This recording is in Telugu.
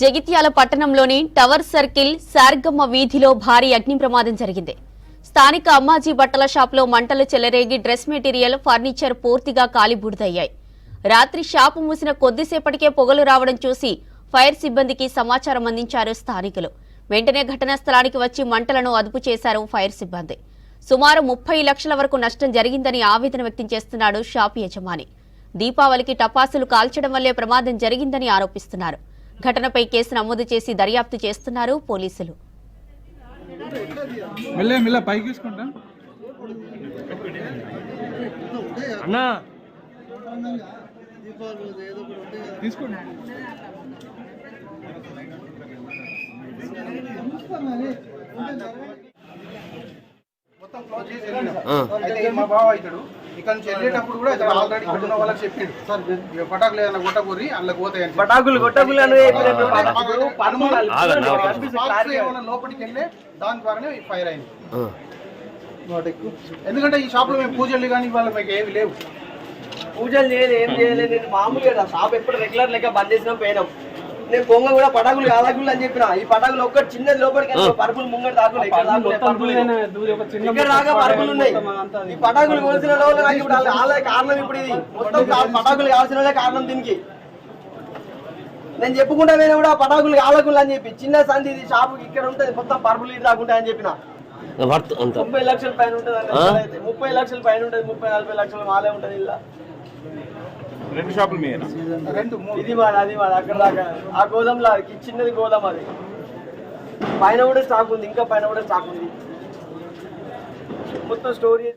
జగిత్యాల పట్టణంలోని టవర్ సర్కిల్ శార్గమ్మ వీధిలో భారీ అగ్ని ప్రమాదం జరిగింది. స్థానిక అమ్మాజీ బట్టల షాపులో మంటలు చెలరేగి డ్రెస్ మెటీరియల్ ఫర్నిచర్ పూర్తిగా కాలిబూడిదయ్యాయి రాత్రి షాపు మూసిన కొద్దిసేపటికే పొగలు రావడం చూసి ఫైర్ సిబ్బందికి సమాచారం అందించారు స్థానికులు. వెంటనే ఘటనా స్థలానికి వచ్చి మంటలను అదుపు చేశారు ఫైర్ సిబ్బంది. సుమారు ముప్పై లక్షల వరకు నష్టం జరిగిందని ఆవేదన వ్యక్తం చేస్తున్నాడు షాప్ యజమాని. దీపావళికి టపాసులు కాల్చడం వల్లే ప్రమాదం జరిగిందని ఆరోపిస్తున్నారు. ఘటనపై కేసు నమోదు చేసి దర్యాప్తు చేస్తున్నారు పోలీసులు. అన్నా. తీసుకోండి అయితే మా బావ అవుతాడు. ఇక్కడ నుంచి వెళ్ళేటప్పుడు కూడా ఆల్రెడీ వాళ్ళకి చెప్పిండు. సార్ ఇక పటాకులు ఏదైనా కొట్టకూరి అందులో పోతాయని పటాకులు కొట్టకులు ఏమైనా లోపలికి వెళ్ళే దాని ద్వారానే ఈ ఫైర్ అయింది. ఎందుకంటే ఈ షాప్లో మేము పూజలు కానీ వాళ్ళ మీకు ఏమి లేవు. పూజలు చేయలేదు ఏం చేయలేదు. నేను మామూలుగా షాప్ ఎప్పుడు రెగ్యులర్ లెక్క బంద్ చేసినాం పోయినాం. నేను పొంగ కూడా పటాకులు కాదాకులు అని చెప్పిన. ఈ పటాకులు ఒక్కటి చిన్నది లోపలికి పరుపులు ముంగట దాకులు ఇక్కడ దాకా పరుపులు ఉన్నాయి. ఈ పటాకులు కోల్సిన వాళ్ళు నాకు ఇప్పుడు వాళ్ళ- వాళ్ళే కారణం ఇప్పుడు ఇది. మొత్తం పటాకులు కావాల్సిన కారణం దీనికి. నేను చెప్పుకుంటా నేను కూడా పటాకులు కాలకులు అని చెప్పి. చిన్న సంధి ఇది షాపు ఇక్కడ ఉంటుంది. మొత్తం పరుపులు ఇది రాకుంటాయి అని చెప్పిన. ముప్పై లక్షల పైన ఉంటుంది. ముప్పై లక్షల పైన ఉంటుంది ముప్పై నలభై లక్షల మాలే ఉంటుంది ఇలా రెండు షాపులు మీద రెండు ఇది మాది అది మాది అక్కడ దాకా. ఆ గోదాంలో అది చిన్నది గోదాం అది. పైన కూడా స్టాక్ ఉంది ఇంకా పైన కూడా స్టాక్ ఉంది. మొత్తం స్టోరీ